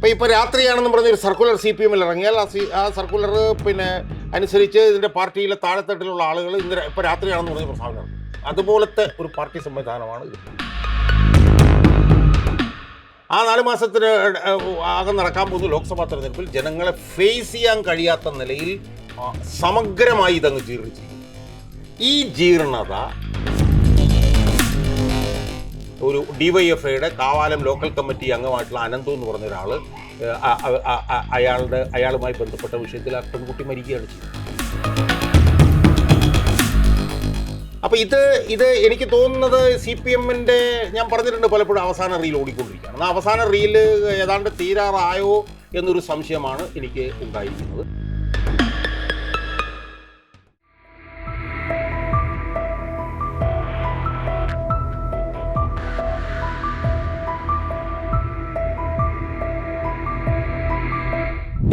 ഇപ്പം ഇപ്പോൾ രാത്രിയാണെന്ന് പറഞ്ഞൊരു സർക്കുലർ സി പി എമ്മിൽ ഇറങ്ങിയാൽ ആ സി ആ സർക്കുലർ പിന്നെ അനുസരിച്ച് ഇതിന്റെ പാർട്ടിയിലെ താഴെത്തട്ടിലുള്ള ആളുകൾ ഇന്ന് ഇപ്പോൾ രാത്രിയാണെന്ന് പറഞ്ഞ പ്രസ്താവന. അതുപോലത്തെ ഒരു പാർട്ടി സംവിധാനമാണ് ഇത് ആ നാല് മാസത്തിന് ആകെ നടക്കാൻ പോകുന്ന ലോക്സഭാ തെരഞ്ഞെടുപ്പിൽ ജനങ്ങളെ ഫേസ് ചെയ്യാൻ കഴിയാത്ത നിലയിൽ സമഗ്രമായി ഇതങ്ങ് ജീർണിച്ചു ഈ ജീർണത ഒരു ഡിവൈഎഫ്ഐയുടെ കാവാലം ലോക്കൽ കമ്മിറ്റി അംഗമായിട്ടുള്ള അനന്തു എന്ന് പറഞ്ഞ ഒരാൾ അയാളുടെ അയാളുമായി ബന്ധപ്പെട്ട വിഷയത്തിൽ ആ പെൺകുട്ടി മരിക്കുകയാണ് ചെയ്തത്. അപ്പൊ ഇത് ഇത് എനിക്ക് തോന്നുന്നത് സി പി എമ്മിന്റെ ഞാൻ പറഞ്ഞിട്ടുണ്ട് പലപ്പോഴും അവസാന റീൽ ഓടിക്കൊണ്ടിരിക്കുകയാണ്. അവസാന റീൽ ഏതാണ്ട് തീരാറായോ എന്നൊരു സംശയമാണ് എനിക്ക് ഉണ്ടായിരിക്കുന്നത്.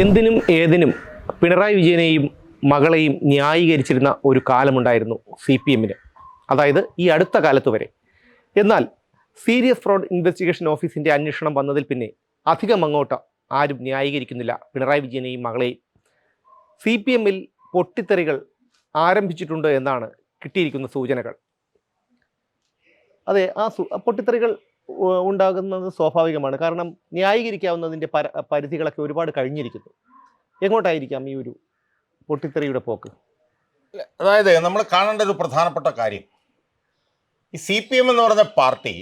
എന്തിനും ഏതിനും പിണറായി വിജയനെയും മകളെയും ന്യായീകരിച്ചിരുന്ന ഒരു കാലമുണ്ടായിരുന്നു സി പി എമ്മിന് അതായത് ഈ അടുത്ത കാലത്ത് വരെ. എന്നാൽ സീരിയസ് ഫ്രോഡ് ഇൻവെസ്റ്റിഗേഷൻ ഓഫീസിന്റെ അന്വേഷണം വന്നതിൽ പിന്നെ അധികം അങ്ങോട്ട് ആരും ന്യായീകരിക്കുന്നില്ല പിണറായി വിജയനെയും മകളെയും. സി പി എമ്മിൽ പൊട്ടിത്തെറികൾ ആരംഭിച്ചിട്ടുണ്ട് എന്നാണ് കിട്ടിയിരിക്കുന്ന സൂചനകൾ. അതെ ആ പൊട്ടിത്തെറികൾ ഉണ്ടാകുന്നത് സ്വാഭാവികമാണ്. കാരണം ന്യായീകരിക്കാവുന്നതിന്റെ പര പരിധികളൊക്കെ ഒരുപാട് കഴിഞ്ഞിരിക്കുന്നു. എങ്ങോട്ടായിരിക്കാം ഈ ഒരു പൊട്ടിത്തെറിയുടെ പോക്ക്? അതായത് നമ്മൾ കാണേണ്ട ഒരു പ്രധാനപ്പെട്ട കാര്യം. ഈ സി പി എം എന്ന് പറഞ്ഞ പാർട്ടി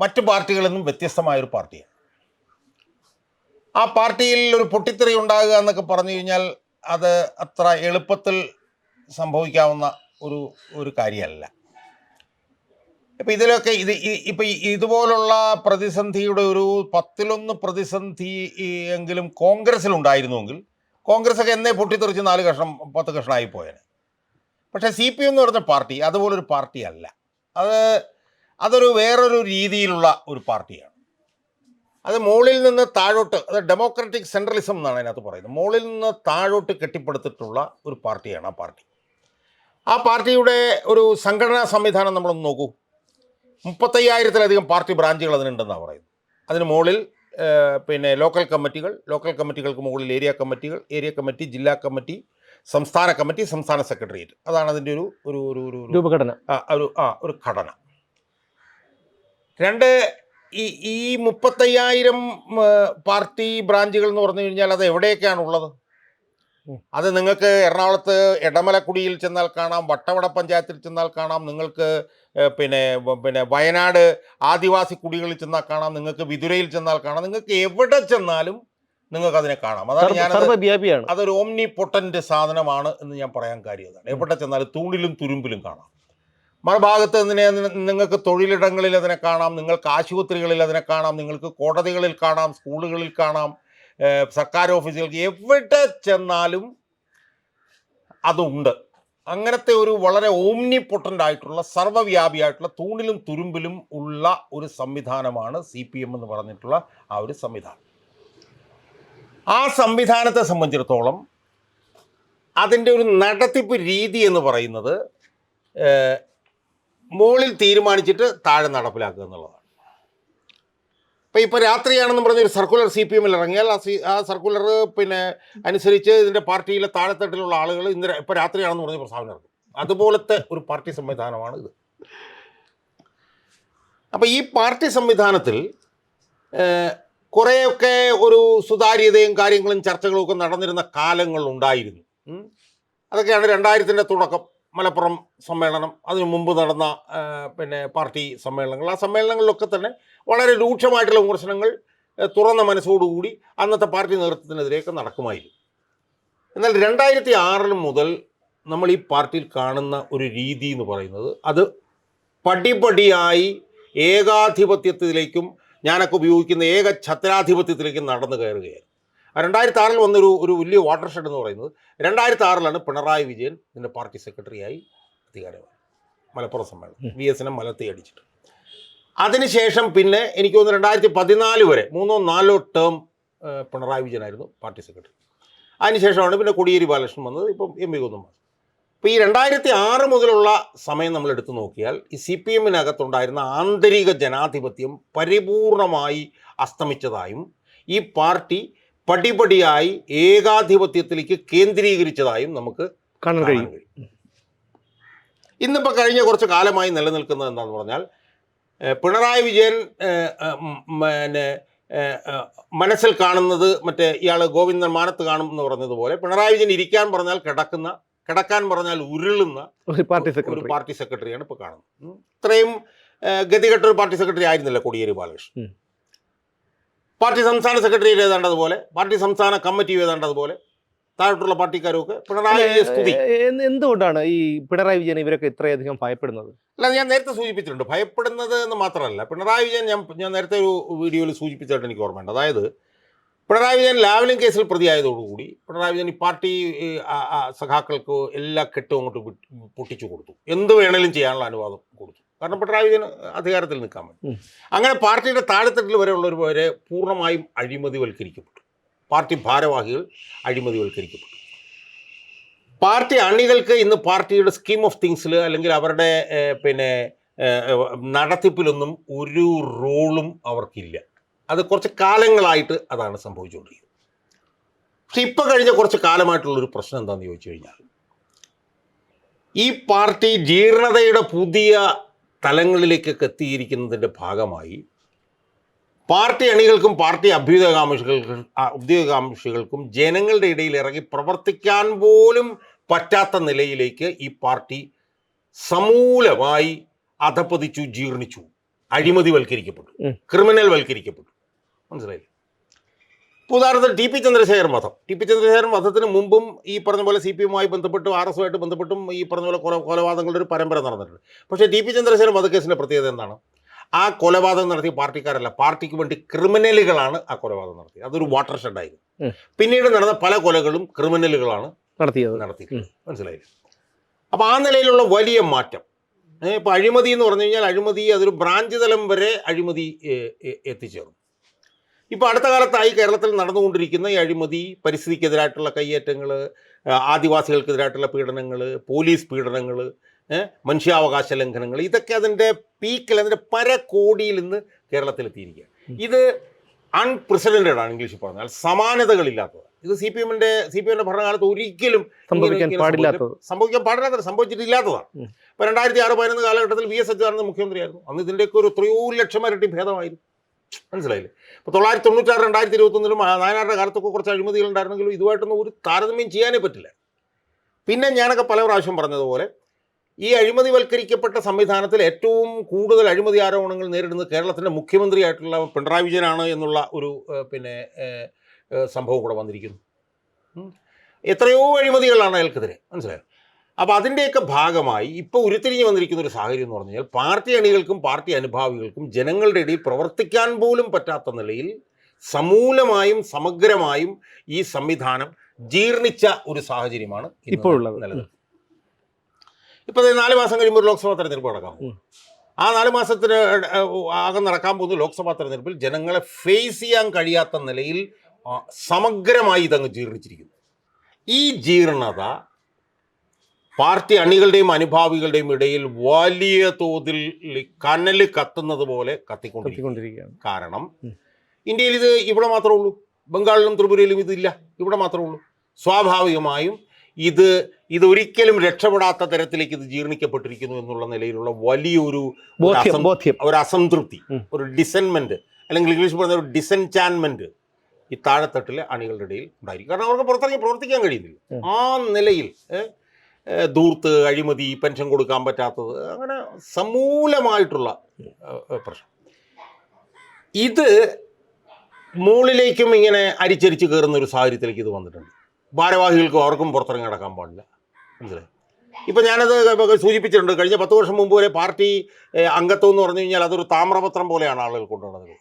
മറ്റു പാർട്ടികളിൽ നിന്നും വ്യത്യസ്തമായ ഒരു പാർട്ടിയാണ്. ആ പാർട്ടിയിൽ ഒരു പൊട്ടിത്തെറി ഉണ്ടാകുക എന്നൊക്കെ പറഞ്ഞു കഴിഞ്ഞാൽ അത് അത്ര എളുപ്പത്തിൽ സംഭവിക്കാവുന്ന ഒരു ഒരു കാര്യമല്ല. ഇപ്പം ഇതിലൊക്കെ ഇത് ഇപ്പം ഇതുപോലുള്ള പ്രതിസന്ധിയുടെ ഒരു പത്തിലൊന്ന് പ്രതിസന്ധി എങ്കിലും കോൺഗ്രസ്സിലുണ്ടായിരുന്നുവെങ്കിൽ കോൺഗ്രസ് ഒക്കെ എന്നേ പൊട്ടിത്തെറിച്ച് നാല് കഷ്ണം പത്ത് കഷ്ണമായി പോയേനെ. പക്ഷേ സി പി എം എന്ന് പറഞ്ഞ പാർട്ടി അതുപോലൊരു പാർട്ടി അല്ല അത് അതൊരു വേറൊരു രീതിയിലുള്ള ഒരു പാർട്ടിയാണ്. അത് മുകളിൽ നിന്ന് താഴോട്ട് അത് ഡെമോക്രാറ്റിക് സെൻട്രലിസം എന്നാണ് അതിനകത്ത് പറയുന്നത്. മുകളിൽ നിന്ന് താഴോട്ട് കെട്ടിപ്പടുത്തിട്ടുള്ള ഒരു പാർട്ടിയാണ് ആ പാർട്ടി. ആ പാർട്ടിയുടെ ഒരു സംഘടനാ സംവിധാനം നമ്മളൊന്ന് നോക്കൂ. മുപ്പത്തയ്യായിരത്തിലധികം പാർട്ടി ബ്രാഞ്ചുകൾ അതിനുണ്ടെന്നാണ് പറയുന്നത്. അതിന് മുകളിൽ പിന്നെ ലോക്കൽ കമ്മിറ്റികൾ ലോക്കൽ കമ്മിറ്റികൾക്ക് മുകളിൽ ഏരിയ കമ്മിറ്റികൾ ഏരിയ കമ്മിറ്റി ജില്ലാ കമ്മിറ്റി സംസ്ഥാന കമ്മിറ്റി സംസ്ഥാന സെക്രട്ടേറിയറ്റ്. അതാണ് അതിന്റെ ഒരു ഒരു ഒരു ഒരു ഒരു രൂപഘടന. ആ, ഒരു ആ ഒരു ഘടന. രണ്ട് ഈ ഈ മുപ്പത്തയ്യായിരം പാർട്ടി ബ്രാഞ്ചുകൾ എന്ന് പറഞ്ഞു കഴിഞ്ഞാൽ അത് എവിടെയൊക്കെയാണ് ഉള്ളത് അത് നിങ്ങൾക്ക് എറണാകുളത്ത് എടമലക്കുടിയിൽ ചെന്നാൽ കാണാം വട്ടവട പഞ്ചായത്തിൽ ചെന്നാൽ കാണാം നിങ്ങൾക്ക് പിന്നെ പിന്നെ വയനാട് ആദിവാസി കുടികളിൽ ചെന്നാൽ കാണാം നിങ്ങൾക്ക് വിതുരയിൽ ചെന്നാൽ കാണാം നിങ്ങൾക്ക് എവിടെ ചെന്നാലും നിങ്ങൾക്ക് അതിനെ കാണാം. അതാണ് ഞാൻ അതൊരു ഓംനി പൊട്ടന്റ് സാധനമാണ് എന്ന് ഞാൻ പറയാൻ കാര്യം എവിടെ ചെന്നാലും തൂണിലും തുരുമ്പിലും കാണാം. മറുഭാഗത്ത് ഇതിനെ നിങ്ങൾക്ക് തൊഴിലിടങ്ങളിൽ അതിനെ കാണാം നിങ്ങൾക്ക് ആശുപത്രികളിൽ അതിനെ കാണാം നിങ്ങൾക്ക് കോടതികളിൽ കാണാം സ്കൂളുകളിൽ കാണാം സർക്കാർ ഓഫീസുകൾക്ക് എവിടെ ചെന്നാലും അതുണ്ട്. അങ്ങനത്തെ ഒരു വളരെ ഓംനി പൊട്ടന്റ് ആയിട്ടുള്ള സർവവ്യാപിയായിട്ടുള്ള തൂണിലും തുരുമ്പിലും ഉള്ള ഒരു സംവിധാനമാണ് സി പി എം എന്ന് പറഞ്ഞിട്ടുള്ള ആ ഒരു സംവിധാനം. ആ സംവിധാനത്തെ സംബന്ധിച്ചിടത്തോളം അതിന്റെ ഒരു നടത്തിപ്പ് രീതി എന്ന് പറയുന്നത് മുകളിൽ തീരുമാനിച്ചിട്ട് താഴെ നടപ്പിലാക്കുക എന്നുള്ളതാണ്. ഇപ്പം ഇപ്പോൾ രാത്രിയാണെന്ന് പറഞ്ഞൊരു സർക്കുലർ സി പി എമ്മിൽ ഇറങ്ങിയാൽ ആ സി ആ സർക്കുലർ പിന്നെ അനുസരിച്ച് ഇതിന്റെ പാർട്ടിയിലെ താഴെത്തട്ടിലുള്ള ആളുകൾ ഇന്ന് ഇപ്പോൾ രാത്രിയാണെന്ന് പറഞ്ഞ പ്രസ്താവന ഇറക്കും അതുപോലത്തെ ഒരു പാർട്ടി സംവിധാനമാണ് ഇത്. അപ്പോൾ ഈ പാർട്ടി സംവിധാനത്തിൽ കുറേയൊക്കെ ഒരു സുതാര്യതയും കാര്യങ്ങളും ചർച്ചകളും ഒക്കെ നടന്നിരുന്ന കാലങ്ങളുണ്ടായിരുന്നു. അതൊക്കെയാണ് രണ്ടായിരത്തിന്റെ തുടക്കം. മലപ്പുറം സമ്മേളനം അതിനു മുമ്പ് നടന്ന പിന്നെ പാർട്ടി സമ്മേളനങ്ങൾ. ആ സമ്മേളനങ്ങളിലൊക്കെ തന്നെ വളരെ രൂക്ഷമായിട്ടുള്ള വിമർശനങ്ങൾ തുറന്ന മനസ്സോടുകൂടി അന്നത്തെ പാർട്ടി നേതൃത്വത്തിനെതിരെയൊക്കെ നടക്കുമായിരുന്നു. എന്നാൽ രണ്ടായിരത്തി ആറിന് മുതൽ നമ്മൾ ഈ പാർട്ടിയിൽ കാണുന്ന ഒരു രീതി എന്ന് പറയുന്നത് അത് പടിപടിയായി ഏകാധിപത്യത്തിലേക്കും ഞാനൊക്കെ ഉപയോഗിക്കുന്ന ഏക ഛത്രാധിപത്യത്തിലേക്കും നടന്നു കയറുകയായിരുന്നു. രണ്ടായിരത്തി ആറിൽ വന്നൊരു ഒരു വലിയ വാട്ടർ ഷെഡ് എന്ന് പറയുന്നത്. രണ്ടായിരത്തി ആറിലാണ് പിണറായി വിജയൻ ഇതിന്റെ പാർട്ടി സെക്രട്ടറിയായി അധികാരമായി. മലപ്പുറം സമ്മേളനം. വി എസിനെ മലത്തി അടിച്ചിട്ട്. അതിനുശേഷം പിന്നെ എനിക്ക് തോന്നുന്നു രണ്ടായിരത്തി പതിനാല് വരെ മൂന്നോ നാലോ ടേം പിണറായി വിജയനായിരുന്നു പാർട്ടി സെക്രട്ടറി അതിനുശേഷമാണ് പിന്നെ കോടിയേരി ബാലകൃഷ്ണൻ വന്നത് ഇപ്പം എം വി ഗോതമ്പ് അപ്പോൾ ഈ രണ്ടായിരത്തി ആറ് മുതലുള്ള സമയം നമ്മൾ എടുത്തു നോക്കിയാൽ ഈ സി പി എമ്മിനകത്തുണ്ടായിരുന്ന ആന്തരിക ജനാധിപത്യം പരിപൂർണമായി അസ്തമിച്ചതായും ഈ പാർട്ടി പടിപടിയായി ഏകാധിപത്യത്തിലേക്ക് കേന്ദ്രീകരിച്ചതായും നമുക്ക് കാണാൻ കഴിയും. ഇന്നിപ്പോൾ കഴിഞ്ഞ കുറച്ച് കാലമായി നിലനിൽക്കുന്നത് എന്താണെന്ന് പറഞ്ഞാൽ പിണറായി വിജയൻ പിന്നെ മനസ്സിൽ കാണുന്നത് മറ്റേ ഇയാൾ ഗോവിന്ദൻ മാനത്ത് കാണും എന്ന് പറഞ്ഞതുപോലെ പിണറായി വിജയൻ ഇരിക്കാൻ പറഞ്ഞാൽ കിടക്കുന്ന കിടക്കാൻ പറഞ്ഞാൽ ഉരുളുന്ന ഒരു പാർട്ടി ഒരു സെക്രട്ടറി. പാർട്ടി സെക്രട്ടറിയാണ് ഇപ്പോൾ കാണുന്നത്. ഇത്രയും ഗതികെട്ടൊരു ഗതികെട്ട ഒരു പാർട്ടി സെക്രട്ടറി ആയിരുന്നില്ല കോടിയേരി ബാലകൃഷ്ണൻ. പാർട്ടി സംസ്ഥാന സെക്രട്ടറി എഴുതേണ്ടതുപോലെ പാർട്ടി സംസ്ഥാന കമ്മിറ്റി എഴുതേണ്ടതുപോലെ താഴോട്ടുള്ള പാർട്ടിക്കാരൊക്കെ പിണറായി സ്തുതി. എന്തുകൊണ്ടാണ് ഈ പിണറായി വിജയൻ ഇവരൊക്കെ ഇത്രയധികം ഭയപ്പെടുന്നത്? അല്ല ഞാൻ നേരത്തെ സൂചിപ്പിച്ചിട്ടുണ്ട്. ഭയപ്പെടുന്നത് എന്ന് മാത്രമല്ല പിണറായി വിജയൻ ഞാൻ ഞാൻ നേരത്തെ ഒരു വീഡിയോയിൽ സൂചിപ്പിച്ചായിട്ട് എനിക്ക് ഓർമ്മയുണ്ട്. അതായത് പിണറായി വിജയൻ ലാവലിംഗ് കേസിൽ പ്രതിയായതോടുകൂടി പിണറായി വിജയൻ ഈ പാർട്ടി സഖാക്കൾക്ക് എല്ലാ കെട്ടും അങ്ങോട്ട് പൊട്ടിച്ചു കൊടുത്തു. എന്ത് വേണേലും ചെയ്യാനുള്ള അനുവാദം കൊടുത്തു. കാരണം പിണറായി വിജയൻ അധികാരത്തിൽ നിൽക്കാൻ വേണ്ടി. അങ്ങനെ പാർട്ടിയുടെ താഴെത്തട്ടിൽ വരെയുള്ളവർ വരെ പൂർണമായും അഴിമതിവൽക്കരിക്കപ്പെട്ടു. പാർട്ടി ഭാരവാഹികൾ അഴിമതിവൽക്കരിക്കപ്പെട്ടു. പാർട്ടി അണികൾക്ക് ഇന്ന് പാർട്ടിയുടെ സ്കീം ഓഫ് തിങ്സിൽ അല്ലെങ്കിൽ അവരുടെ പിന്നെ നടത്തിപ്പിലൊന്നും ഒരു റോളും അവർക്കില്ല. അത് കുറച്ച് കാലങ്ങളായിട്ട് അതാണ് സംഭവിച്ചുകൊണ്ടിരിക്കുന്നത്. പക്ഷെ ഇപ്പം കഴിഞ്ഞ കുറച്ച് കാലമായിട്ടുള്ളൊരു പ്രശ്നം എന്താണെന്ന് ചോദിച്ചു കഴിഞ്ഞാൽ ഈ പാർട്ടി ജീർണതയുടെ പുതിയ തലങ്ങളിലേക്കൊക്കെ എത്തിയിരിക്കുന്നതിന്റെ ഭാഗമായി പാർട്ടി അണികൾക്കും പാർട്ടി അഭ്യുദകാംക്ഷികൾ ഉദ്യോഗകാംക്ഷികൾക്കും ജനങ്ങളുടെ ഇടയിൽ ഇറങ്ങി പ്രവർത്തിക്കാൻ പോലും പറ്റാത്ത നിലയിലേക്ക് ഈ പാർട്ടി സമൂലമായി അധപ്പതിച്ചു ജീർണിച്ചു അഴിമതിവൽക്കരിക്കപ്പെട്ടു വൽക്കരിക്കപ്പെട്ടു ക്രിമിനൽ വൽക്കരിക്കപ്പെട്ടു മനസ്സിലായില്ലേ? ഉദാഹരണത്തിന് ടി പി ചന്ദ്രശേഖരൻ വധം. ടി പി ചന്ദ്രശേഖരൻ വധത്തിന് മുമ്പും ഈ പറഞ്ഞ പോലെ സി പി എമ്മുമായി ബന്ധപ്പെട്ടും ആർ എസുമായിട്ട് ബന്ധപ്പെട്ടും ഈ പറഞ്ഞ പോലെ കൊല കൊലപാതകങ്ങളുടെ ഒരു പരമ്പര നടന്നിട്ടുണ്ട്. പക്ഷേ ടി പി ചന്ദ്രശേഖരൻ വധക്കേസിന്റെ പ്രത്യേകത എന്താണ്? ആ കൊലപാതകം നടത്തിയ പാർട്ടിക്കാരല്ല. പാർട്ടിക്ക് വേണ്ടി ക്രിമിനലുകളാണ് ആ കൊലപാതകം നടത്തിയത്. അതൊരു വാട്ടർ ഷെഡായിരുന്നു. പിന്നീട് നടന്ന പല കൊലകളും ക്രിമിനലുകളാണ് നടത്തിയത്. നടത്തി മനസ്സിലായി? അപ്പോൾ ആ നിലയിലുള്ള വലിയ മാറ്റം. ഇപ്പോൾ അഴിമതി എന്ന് പറഞ്ഞു കഴിഞ്ഞാൽ അഴിമതി അതൊരു ബ്രാഞ്ച് തലം വരെ അഴിമതി എത്തിച്ചേർന്നു. ഇപ്പോൾ അടുത്ത കാലത്തായി കേരളത്തിൽ നടന്നുകൊണ്ടിരിക്കുന്ന ഈ അഴിമതി പരിസ്ഥിതിക്കെതിരായിട്ടുള്ള കയ്യേറ്റങ്ങൾ ആദിവാസികൾക്കെതിരായിട്ടുള്ള പീഡനങ്ങൾ പോലീസ് പീഡനങ്ങൾ മനുഷ്യാവകാശ ലംഘനങ്ങൾ ഇതൊക്കെ അതിന്റെ പീക്കിൽ അതിന്റെ പരകോടിയിൽ നിന്ന് കേരളത്തിലെത്തിയിരിക്കുക ഇത് അൺപ്രസിഡന്റഡ് ആണ് ഇംഗ്ലീഷിൽ പറഞ്ഞാൽ. സമാനതകളില്ലാത്തത് ഇത് സി പി എമ്മിന്റെ സി പി എമ്മിന്റെ ഭരണകാലത്ത് ഒരിക്കലും സംഭവിക്കാൻ പാടില്ലാത്തത്. സംഭവിക്കാൻ പാടില്ലാത്തത് സംഭവിച്ചിട്ടില്ലാത്തതാണ്. ഇപ്പൊ രണ്ടായിരത്തി ആറ് പതിനൊന്ന് കാലഘട്ടത്തിൽ വി എസ് അച്യുതാനന്ദ മുഖ്യമന്ത്രിയായിരുന്നു. അന്ന് ഇതിന്റെയൊക്കെ ഒരു എത്രയോ ലക്ഷം ഇരട്ടി ഭേദമായിരുന്നു. മനസ്സിലായില്ലേ? ഇപ്പോൾ തൊള്ളായിരത്തി തൊണ്ണൂറ്റാറ് രണ്ടായിരത്തി ഇരുപത്തൊന്നിലും നായനാരുടെ കാലത്തൊക്കെ കുറച്ച് അഴിമതികൾ ഉണ്ടായിരുന്നെങ്കിലും ഇതുമായിട്ടൊന്നും ഒരു താരതമ്യം ചെയ്യാനേ പറ്റില്ല. പിന്നെ ഞാനൊക്കെ പല പ്രാവശ്യം പറഞ്ഞതുപോലെ ഈ അഴിമതിവൽക്കരിക്കപ്പെട്ട സംവിധാനത്തിൽ ഏറ്റവും കൂടുതൽ അഴിമതി ആരോപണങ്ങൾ നേരിടുന്നത് കേരളത്തിന്റെ മുഖ്യമന്ത്രിയായിട്ടുള്ള പിണറായി വിജയനാണ് എന്നുള്ള ഒരു പിന്നെ സംഭവം കൂടെ വന്നിരിക്കുന്നു. എത്രയോ അഴിമതികളാണ് അയാൾക്കെതിരെ. മനസ്സിലായോ? അപ്പോൾ അതിന്റെയൊക്കെ ഭാഗമായി ഇപ്പോൾ ഉരുത്തിരിഞ്ഞ് വന്നിരിക്കുന്ന ഒരു സാഹചര്യം എന്ന് പറഞ്ഞു കഴിഞ്ഞാൽ പാർട്ടി അണികൾക്കും പാർട്ടി അനുഭാവികൾക്കും ജനങ്ങളുടെ ഇടയിൽ പ്രവർത്തിക്കാൻ പോലും പറ്റാത്ത നിലയിൽ സമൂലമായും സമഗ്രമായും ഈ സംവിധാനം ജീർണിച്ച ഒരു സാഹചര്യമാണ് ഇപ്പോൾ ഉള്ളത് നിലനിൽക്കുന്നത്. ഇപ്പോൾ നാല് മാസം കഴിയുമ്പോൾ ലോക്സഭാ തെരഞ്ഞെടുപ്പ് നടക്കാം. ആ നാല് മാസത്തിന് ആകെ നടക്കാൻ പോകുന്ന ലോക്സഭാ തെരഞ്ഞെടുപ്പിൽ ജനങ്ങളെ ഫേസ് ചെയ്യാൻ കഴിയാത്ത നിലയിൽ സമഗ്രമായി ഇതങ്ങ് ജീർണിച്ചിരിക്കുന്നു. ഈ ജീർണത പാർട്ടി അണികളുടെയും അനുഭാവികളുടെയും ഇടയിൽ വലിയ തോതിൽ കനൽ കത്തുന്നത് പോലെ കത്തിക്കൊണ്ടിരിക്കുകയാണ്. കാരണം. ഇന്ത്യയിൽ ഇത് ഇവിടെ മാത്രമേ ഉള്ളൂ. ബംഗാളിലും ത്രിപുരയിലും ഇതില്ല. ഇവിടെ മാത്രമേ ഉള്ളൂ. സ്വാഭാവികമായും ഇത് ഇതൊരിക്കലും രക്ഷപ്പെടാത്ത തരത്തിലേക്ക് ഇത് ജീർണിക്കപ്പെട്ടിരിക്കുന്നു എന്നുള്ള നിലയിലുള്ള വലിയൊരു ഒരു അസംതൃപ്തി ഒരു ഡിസെൻമെന്റ് അല്ലെങ്കിൽ ഇംഗ്ലീഷ് പറഞ്ഞ ഒരു ഡിസെൻചാൻമെന്റ് ഈ താഴെത്തട്ടിലെ അണികളുടെ ഇടയിൽ ഉണ്ടായിരിക്കും. കാരണം അവർക്ക് പുറത്തിറങ്ങി പ്രവർത്തിക്കാൻ കഴിയുന്നില്ല. ആ നിലയിൽ ധൂർത്ത് അഴിമതി പെൻഷൻ കൊടുക്കാൻ പറ്റാത്തത് അങ്ങനെ സമൂലമായിട്ടുള്ള പ്രശ്നം. ഇത് മുകളിലേക്കും ഇങ്ങനെ അരിച്ചരിച്ച് കയറുന്ന ഒരു സാഹചര്യത്തിലേക്ക് ഇത് വന്നിട്ടുണ്ട്. ഭാരവാഹികൾക്ക് അവർക്കും പുറത്തിറങ്ങി നടക്കാൻ പാടില്ല. മനസ്സിലായി? ഇപ്പം ഞാനത് സൂചിപ്പിച്ചിട്ടുണ്ട്. കഴിഞ്ഞ പത്ത് വർഷം മുമ്പ് വരെ പാർട്ടി അംഗത്വം എന്ന് പറഞ്ഞു കഴിഞ്ഞാൽ അതൊരു താമ്രപത്രം പോലെയാണ് ആളുകൾ കൊണ്ടുവന്നത്.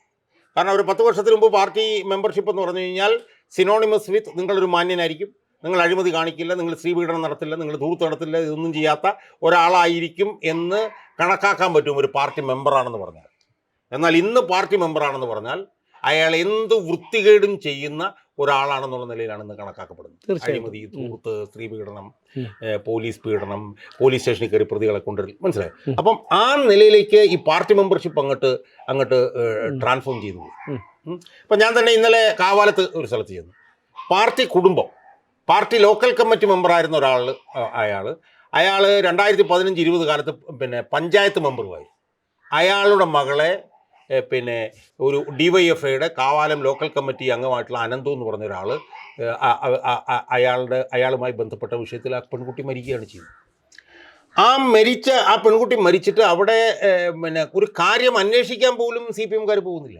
കാരണം ഒരു പത്ത് വർഷത്തിന് മുമ്പ് പാർട്ടി മെമ്പർഷിപ്പ് എന്ന് പറഞ്ഞു കഴിഞ്ഞാൽ സിനോണിമസ് വിത്ത് നിങ്ങളൊരു മാന്യനായിരിക്കും. നിങ്ങൾ അഴിമതി കാണിക്കില്ല നിങ്ങൾ സ്ത്രീപീഡനം നടത്തില്ല നിങ്ങൾ ധൂർത്ത് നടത്തില്ല ഇതൊന്നും ചെയ്യാത്ത ഒരാളായിരിക്കും എന്ന് കണക്കാക്കാൻ പറ്റും ഒരു പാർട്ടി മെമ്പറാണെന്ന് പറഞ്ഞാൽ. എന്നാൽ ഇന്ന് പാർട്ടി മെമ്പറാണെന്ന് പറഞ്ഞാൽ അയാൾ എന്ത് വൃത്തികേടും ചെയ്യുന്ന ഒരാളാണെന്നുള്ള നിലയിലാണ് ഇന്ന് കണക്കാക്കപ്പെടുന്നത്. അഴിമതി ധൂർത്ത് സ്ത്രീ പീഡനം പോലീസ് പീഡനം പോലീസ് സ്റ്റേഷനിൽ കയറി പ്രതികളെ കൊണ്ടുവരും മനസ്സിലായി? അപ്പം ആ നിലയിലേക്ക് ഈ പാർട്ടി മെമ്പർഷിപ്പ് അങ്ങോട്ട് അങ്ങോട്ട് ട്രാൻസ്ഫോം ചെയ്തു. പോയി. ഉം. ഞാൻ തന്നെ ഇന്നലെ കാവാലത്ത് ഒരു സ്ഥലത്ത് ചെയ്യുന്നു പാർട്ടി കുടുംബം പാർട്ടി ലോക്കൽ കമ്മിറ്റി മെമ്പറായിരുന്ന ഒരാൾ അയാൾ അയാൾ രണ്ടായിരത്തി പതിനഞ്ച് ഇരുപത് കാലത്ത് പിന്നെ പഞ്ചായത്ത് മെമ്പറുമായി. അയാളുടെ മകളെ പിന്നെ ഒരു ഡി വൈ എഫ് ഐയുടെ കാവാലം ലോക്കൽ കമ്മിറ്റി അംഗമായിട്ടുള്ള അനന്തു എന്ന് പറഞ്ഞ ഒരാൾ അയാളുടെ അയാളുമായി ബന്ധപ്പെട്ട വിഷയത്തിൽ ആ പെൺകുട്ടി മരിക്കുകയാണ് ചെയ്യുന്നത്. ആ മരിച്ച ആ പെൺകുട്ടി മരിച്ചിട്ട് അവിടെ പിന്നെ ഒരു കാര്യം അന്വേഷിക്കാൻ പോലും സി പി എംകാർ പോകുന്നില്ല.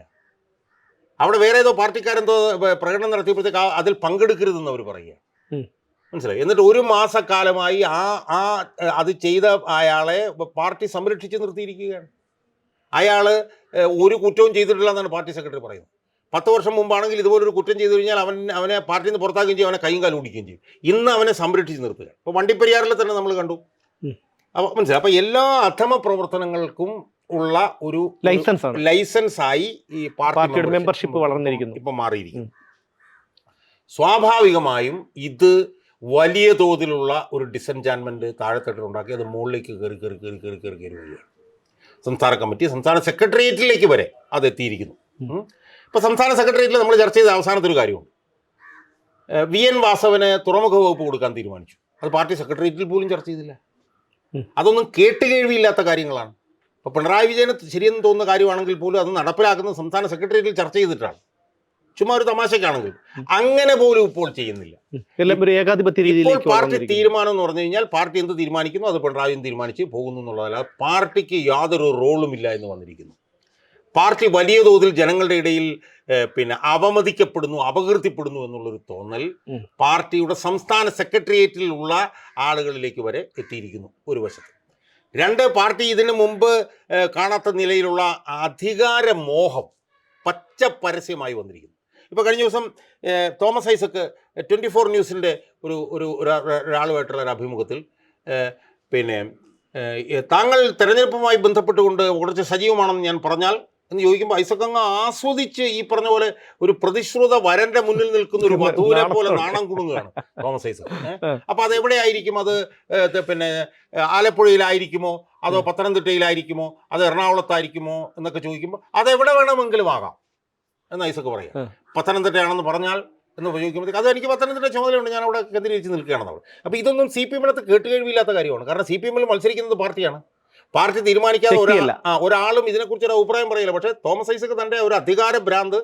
അവിടെ വേറെ ഏതോ പാർട്ടിക്കാരെന്തോ പ്രകടനം നടത്തിയപ്പോഴത്തേക്ക് അതിൽ പങ്കെടുക്കരുതെന്ന് അവർ പറയുക. മനസ്സിലായി? എന്നിട്ട് ഒരു മാസക്കാലമായി ആ ആ അത് ചെയ്ത അയാളെ പാർട്ടി സംരക്ഷിച്ച് നിർത്തിയിരിക്കുകയാണ്. അയാൾ ഒരു കുറ്റവും ചെയ്തിട്ടില്ല എന്നാണ് പാർട്ടി സെക്രട്ടറി പറയുന്നത്. പത്ത് വർഷം മുമ്പാണെങ്കിൽ ഇതുപോലൊരു കുറ്റം ചെയ്തു കഴിഞ്ഞാൽ അവൻ അവനെ പാർട്ടിയിൽ നിന്ന് പുറത്താക്കുകയും ചെയ്യും അവനെ കൈയും കാലും ഓടിക്കുകയും ചെയ്യും. ഇന്ന് അവനെ സംരക്ഷിച്ച് നിർത്തുക ഇപ്പോൾ വണ്ടിപ്പെരിയാറിൽ തന്നെ നമ്മൾ കണ്ടു. അപ്പോൾ മനസ്സിലായി? അപ്പോൾ എല്ലാ അധമ പ്രവർത്തനങ്ങൾക്കും ഉള്ള ഒരു ലൈസൻസ് ആണ് ലൈസൻസ് ആയി ഈ പാർട്ടിയുടെ മെമ്പർഷിപ്പ് വളർന്നിരിക്കുന്നു. ഇപ്പം മാറിയിരിക്കുന്നു. സ്വാഭാവികമായും ഇത് വലിയ തോതിലുള്ള ഒരു ഡിസെൻചാൻമെന്റ് താഴെത്തട്ടിൽ ഉണ്ടാക്കി അത് മുകളിലേക്ക് കയറി കയറി കയറി കയറി കയറി കയറി വരികയാണ്. സംസ്ഥാന കമ്മിറ്റി സംസ്ഥാന സെക്രട്ടേറിയറ്റിലേക്ക് വരെ അത് എത്തിയിരിക്കുന്നു. ഉം. സംസ്ഥാന സെക്രട്ടേറിയറ്റിൽ നമ്മൾ ചർച്ച ചെയ്ത അവസാനത്തെ ഒരു കാര്യമുണ്ട്. വി എൻ വാസവന് തുറമുഖ വകുപ്പ് കൊടുക്കാൻ തീരുമാനിച്ചു. അത് പാർട്ടി സെക്രട്ടേറിയറ്റിൽ പോലും ചർച്ച ചെയ്തില്ല. അതൊന്നും അതൊന്നും കേട്ടുകേഴ്വിയില്ലാത്ത കാര്യങ്ങളാണ്. ഇപ്പോൾ പിണറായി വിജയന് ശരിയെന്ന് തോന്നുന്ന കാര്യമാണെങ്കിൽ പോലും അത് നടപ്പിലാക്കുന്നത് സംസ്ഥാന സെക്രട്ടേറിയറ്റിൽ ചർച്ച ചെയ്തിട്ടാണ്. ചുമ്മാ ഒരു തമാശക്കാണെങ്കിൽ അങ്ങനെ പോലും ഇപ്പോൾ ചെയ്യുന്നില്ല. എല്ലാം ഒരു ഏകാധിപത്യ രീതിയിലേക്ക് പാർട്ടി. തീരുമാനം എന്ന് പറഞ്ഞു കഴിഞ്ഞാൽ പാർട്ടി എന്ത് തീരുമാനിക്കുന്നു? അത് പിണറായി തീരുമാനിച്ച് പോകുന്നു എന്നുള്ളതല്ല. പാർട്ടിക്ക് യാതൊരു റോളും ഇല്ല എന്ന് വന്നിരിക്കുന്നു. പാർട്ടി വലിയ തോതിൽ ജനങ്ങളുടെ ഇടയിൽ പിന്നെ അവമതിക്കപ്പെടുന്നു അപകീർത്തിപ്പെടുന്നു എന്നുള്ളൊരു തോന്നൽ പാർട്ടിയുടെ സംസ്ഥാന സെക്രട്ടേറിയറ്റിലുള്ള ആളുകളിലേക്ക് വരെ എത്തിയിരിക്കുന്നു ഒരു വശത്ത്. രണ്ട് പാർട്ടി ഇതിനു മുമ്പ് കാണാത്ത നിലയിലുള്ള അധികാര മോഹം പച്ച പരസ്യമായി വന്നിരിക്കുന്നു. ഇപ്പോൾ കഴിഞ്ഞ ദിവസം തോമസ് ഐസക്ക് ട്വന്റി ഫോർ ന്യൂസിന്റെ ഒരു ഒരു ഒരാ- ഒരാളുമായിട്ടുള്ള ഒരു അഭിമുഖത്തിൽ പിന്നെ താങ്കൾ തെരഞ്ഞെടുപ്പുമായി ബന്ധപ്പെട്ടുകൊണ്ട് കുറച്ച് സജീവമാണെന്ന് ഞാൻ പറഞ്ഞാൽ എന്ന് ചോദിക്കുമ്പോൾ ഐസക് അങ്ങ് ആസ്വദിച്ച് ഈ പറഞ്ഞ പോലെ ഒരു പ്രതിശ്രുത വരന്റെ മുന്നിൽ നിൽക്കുന്ന ഒരു വധൂരെ പോലെ നാണം കുടുങ്ങുകയാണ് തോമസ് ഐസക് അപ്പോൾ അപ്പൊ അത് എവിടെയായിരിക്കും? അത് പിന്നെ ആലപ്പുഴയിലായിരിക്കുമോ? അതോ പത്തനംതിട്ടയിലായിരിക്കുമോ? അത് എറണാകുളത്തായിരിക്കുമോ? എന്നൊക്കെ ചോദിക്കുമ്പോൾ അത് എവിടെ വേണമെങ്കിലും ആകാം. എന്ന് ഐസൊക്കെ പറയാം. പത്തനംതിട്ടയാണെന്ന് പറഞ്ഞാൽ എന്ന് ഉപയോഗിക്കുമ്പോൾ അത് എനിക്ക് പത്തനംതിട്ട ചുമതലയുണ്ട്. ഞാൻ അവിടെ കേന്ദ്രീകരിച്ച് നിൽക്കുകയാണെന്ന് അവിടെ. അപ്പോൾ ഇതൊന്നും സി പി എമ്മിനകത്ത് കേട്ടുകഴിവില്ലാത്ത കാര്യമാണ്. കാരണം സി പി എമ്മിൽ മത്സരിക്കുന്നത് പാർട്ടിയാണ്. പാർട്ടി തീരുമാനിക്കാതെ ഒരാൾ ആ ഒരാളും ഇതിനെക്കുറിച്ച് ഒരു അഭിപ്രായം പറയില്ല. പക്ഷേ തോമസ് ഐസക് തന്റെ ഒരു അധികാര ഭ്രാന്ത്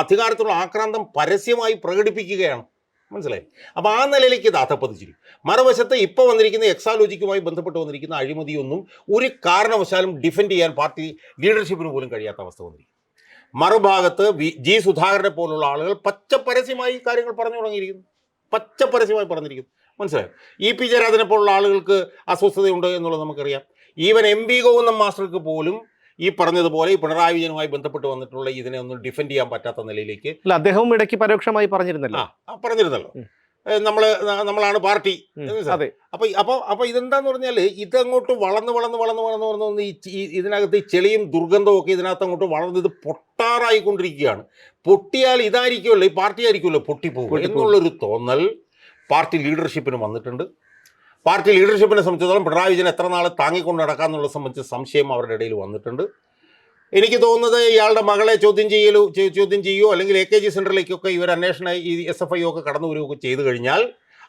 അധികാരത്തിലുള്ള ആക്രാന്തം പരസ്യമായി പ്രകടിപ്പിക്കുകയാണ്. മനസ്സിലായി? അപ്പോൾ ആ നിലയിലേക്ക് ഇത് അധപ്പതിച്ചിരിക്കും മറുവശത്ത് ഇപ്പോൾ വന്നിരിക്കുന്ന എക്സാലോജിക്കുമായി ബന്ധപ്പെട്ട് വന്നിരിക്കുന്ന അഴിമതിയൊന്നും ഒരു കാരണവശാലും ഡിഫെൻഡ് ചെയ്യാൻ പാർട്ടി ലീഡർഷിപ്പിന് പോലും കഴിയാത്ത അവസ്ഥ വന്നിരിക്കും മറുഭാഗത്ത് വി ജി സുധാകരനെ പോലുള്ള ആളുകൾ പച്ച പരസ്യമായി കാര്യങ്ങൾ പറഞ്ഞു തുടങ്ങിയിരിക്കുന്നു. പച്ച പരസ്യമായി പറഞ്ഞിരിക്കുന്നു. മനസ്സിലായോ? ഇ പി ജയരാജനെ പോലുള്ള ആളുകൾക്ക് അസ്വസ്ഥതയുണ്ട് എന്നുള്ളത് നമുക്കറിയാം. ഈവൻ എം വി ഗോവിന്ദൻ മാസ്റ്റർക്ക് പോലും ഈ പറഞ്ഞതുപോലെ ഈ പിണറായി വിജയനുമായി ബന്ധപ്പെട്ട് വന്നിട്ടുള്ള ഇതിനെ ഒന്നും ഡിഫെൻഡ് ചെയ്യാൻ പറ്റാത്ത നിലയിലേക്ക് അല്ല അദ്ദേഹവും ഇടയ്ക്ക് പരോക്ഷമായി പറഞ്ഞിരുന്നല്ലോ. ആ പറഞ്ഞിരുന്നല്ലോ. നമ്മൾ നമ്മളാണ് പാർട്ടി. അതെ. അപ്പൊ അപ്പൊ അപ്പൊ ഇതെന്താന്ന് പറഞ്ഞാൽ ഇതങ്ങോട്ട് വളർന്ന് വളർന്ന് വളർന്ന് വളർന്ന് വളർന്ന് വന്ന് ഈ ഇതിനകത്ത് ഈ ചെളിയും ദുർഗന്ധവും ഒക്കെ ഇതിനകത്ത് അങ്ങോട്ട് വളർന്ന് ഇത് പൊട്ടാറായിക്കൊണ്ടിരിക്കുകയാണ്. പൊട്ടിയാൽ ഇതായിരിക്കുമല്ലോ ഈ പാർട്ടി ആയിരിക്കുമല്ലോ പൊട്ടിപ്പോകും പൊട്ടിപ്പോകും. എന്നുള്ളൊരു തോന്നൽ പാർട്ടി ലീഡർഷിപ്പിന് വന്നിട്ടുണ്ട്. പാർട്ടി ലീഡർഷിപ്പിനെ സംബന്ധിച്ചിടത്തോളം പിണറായി വിജയൻ എത്ര നാൾ താങ്ങിക്കൊണ്ട് നടക്കാമെന്നുള്ളത് സംബന്ധിച്ച് സംശയം അവരുടെ ഇടയിൽ വന്നിട്ടുണ്ട്. എനിക്ക് തോന്നുന്നത് ഇയാളുടെ മകളെ ചോദ്യം ചെയ്യലോ ചോദ്യം ചെയ്യുകയോ അല്ലെങ്കിൽ എ കെ ജി സെന്ററിലേക്കൊക്കെ ഇവർ അന്വേഷണ ഈ എസ് എഫ് ഐ ഒക്കെ കടന്നു വരികയൊക്കെ ചെയ്തു കഴിഞ്ഞാൽ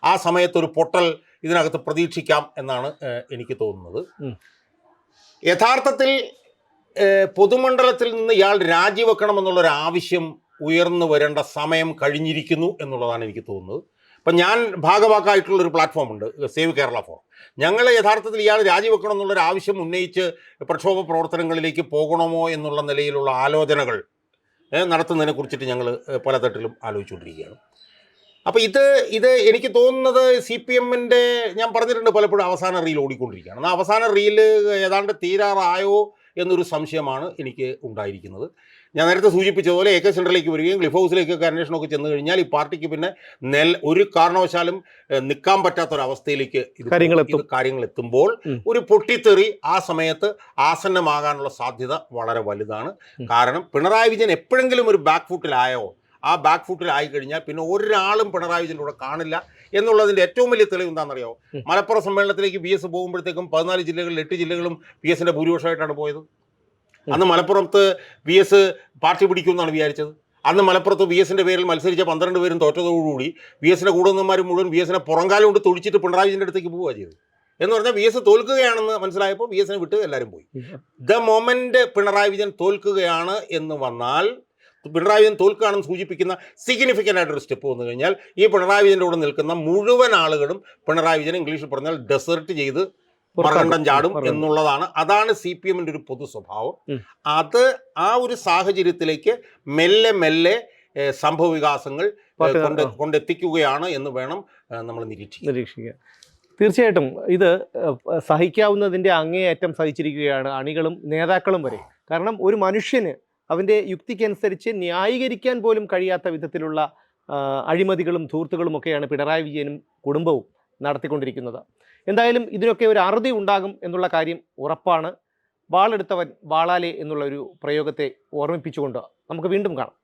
ആ സമയത്ത് ഒരു പൊട്ടൽ ഇതിനകത്ത് പ്രതീക്ഷിക്കാം എന്നാണ് എനിക്ക് തോന്നുന്നത്. യഥാർത്ഥത്തിൽ പൊതുമണ്ഡലത്തിൽ നിന്ന് ഇയാൾ രാജിവെക്കണമെന്നുള്ളൊരാവശ്യം ആവശ്യം ഉയർന്നു വരേണ്ട സമയം കഴിഞ്ഞിരിക്കുന്നു എന്നുള്ളതാണ് എനിക്ക് തോന്നുന്നത് അപ്പം ഞാൻ ഭാഗവാക്കായിട്ടുള്ളൊരു പ്ലാറ്റ്ഫോം ഉണ്ട് സേവ് കേരള ഫോറം. ഞങ്ങൾ യഥാർത്ഥത്തിൽ ഇയാൾ രാജിവെക്കണം എന്നുള്ളൊരു ആവശ്യം ഉന്നയിച്ച് പ്രക്ഷോഭ പ്രവർത്തനങ്ങളിലേക്ക് പോകണമോ എന്നുള്ള നിലയിലുള്ള ആലോചനകൾ നടത്തുന്നതിനെ കുറിച്ചിട്ട് ഞങ്ങൾ പലതട്ടിലും ആലോചിച്ചുകൊണ്ടിരിക്കുകയാണ്. അപ്പോൾ ഇത് ഇത് എനിക്ക് തോന്നുന്നത് സി പി എമ്മിന്റെ ഞാൻ പറഞ്ഞിട്ടുണ്ട് പലപ്പോഴും അവസാന റീൽ ഓടിക്കൊണ്ടിരിക്കുകയാണ്. എന്നാൽ അവസാന റീൽ ഏതാണ്ട് തീരാറായോ എന്നൊരു സംശയമാണ് എനിക്ക് ഉണ്ടായിരിക്കുന്നത്. ഞാൻ നേരത്തെ സൂചിപ്പിച്ചതുപോലെ എ കെ സെന്ററിലേക്ക് വരികയും ക്ലിഫ് ഹൗസിലേക്കൊക്കെ അന്വേഷണമൊക്കെ ചെന്ന് കഴിഞ്ഞാൽ ഈ പാർട്ടിക്ക് പിന്നെ നെൽ ഒരു കാരണവശാലും നിൽക്കാൻ പറ്റാത്തൊരവസ്ഥയിലേക്ക് ഇത് കാര്യങ്ങൾ. കാര്യങ്ങൾ എത്തുമ്പോൾ ഒരു പൊട്ടിത്തെറി ആ സമയത്ത് ആസന്നമാകാനുള്ള സാധ്യത വളരെ വലുതാണ്. കാരണം പിണറായി വിജയൻ എപ്പോഴെങ്കിലും ഒരു ബാക്ക് ഫുട്ടിലായോ ആ ബാക്ക് ഫുട്ടിലായി കഴിഞ്ഞാൽ പിന്നെ ഒരാളും പിണറായി വിജയന്റെ കൂടെ കാണില്ല എന്നുള്ളതിന്റെ ഏറ്റവും വലിയ തെളിവ് എന്താണെന്നറിയോ? ഉം. മലപ്പുറം സമ്മേളനത്തിലേക്ക് പി എസ് പോകുമ്പോഴത്തേക്കും പതിനാല് ജില്ലകളിൽ എട്ട് ജില്ലകളും പി എസിന്റെ ഭൂരിപക്ഷമായിട്ടാണ് പോയത്. അന്ന് മലപ്പുറത്ത് വി എസ് പാർട്ടി പിടിക്കുമെന്നാണ് വിചാരിച്ചത്. അന്ന് മലപ്പുറത്ത് വി എസിന്റെ പേരിൽ മത്സരിച്ച പന്ത്രണ്ട് പേരും തോറ്റതോടുകൂടി വി എസിന്റെ കൂടുന്നമാർ മുഴുവൻ വി എസിനെ പുറംകാലം കൊണ്ട് തൊഴിച്ചിട്ട് പിണറായി അടുത്തേക്ക് പോവുക ചെയ്തത്. എന്ന് പറഞ്ഞാൽ വി എസ് തോൽക്കുകയാണെന്ന് മനസ്സിലായപ്പോൾ വി എസിനെ വിട്ട് എല്ലാവരും പോയി. ദ മൊമെന്റ് പിണറായി വിജയൻ തോൽക്കുകയാണ് എന്ന് വന്നാൽ പിണറായി വിജയൻ തോൽക്കുകയാണെന്ന് സൂചിപ്പിക്കുന്ന സിഗ്നിഫിക്കന്റ് ആയിട്ടൊരു സ്റ്റെപ്പ് വന്നു കഴിഞ്ഞാൽ ഈ പിണറായി വിജയന്റെ കൂടെ നിൽക്കുന്ന മുഴുവൻ ആളുകളും പിണറായി വിജയൻ ഇംഗ്ലീഷിൽ പറഞ്ഞാൽ ഡെസേർട്ട് ചെയ്ത് മറകണ്ടം ചാടും എന്നുള്ളതാണ്. അതാണ് സി പി എമ്മിന്റെ ഒരു പൊതു സ്വഭാവം. അത് ആ ഒരു സാഹചര്യത്തിലേക്ക് മെല്ലെ മെല്ലെ സംഭവ വികാസങ്ങൾ കൊണ്ട് കൊണ്ടെത്തിക്കുകയാണ് എന്ന് വേണം നമ്മൾ നിരീക്ഷിക്കുക നിരീക്ഷിക്കുക തീർച്ചയായിട്ടും ഇത് സഹിക്കാവുന്നതിന്റെ അങ്ങേയറ്റം സഹിച്ചിരിക്കുകയാണ് അണികളും നേതാക്കളും വരെ. കാരണം ഒരു മനുഷ്യന് അവന്റെ യുക്തിക്കനുസരിച്ച് ന്യായീകരിക്കാൻ പോലും കഴിയാത്ത വിധത്തിലുള്ള അഴിമതികളും ധൂർത്തുകളും ഒക്കെയാണ് പിണറായി വിജയനും കുടുംബവും നടത്തിക്കൊണ്ടിരിക്കുന്നത്. എന്തായാലും ഇതിനൊക്കെ ഒരു അറുതി ഉണ്ടാകും എന്നുള്ള കാര്യം ഉറപ്പാണ്. വാളെടുത്തവൻ വാളാലെ എന്നുള്ള ഒരു പ്രയോഗത്തെ ഓർമ്മിപ്പിച്ചുകൊണ്ട് നമുക്ക് വീണ്ടും കാണാം.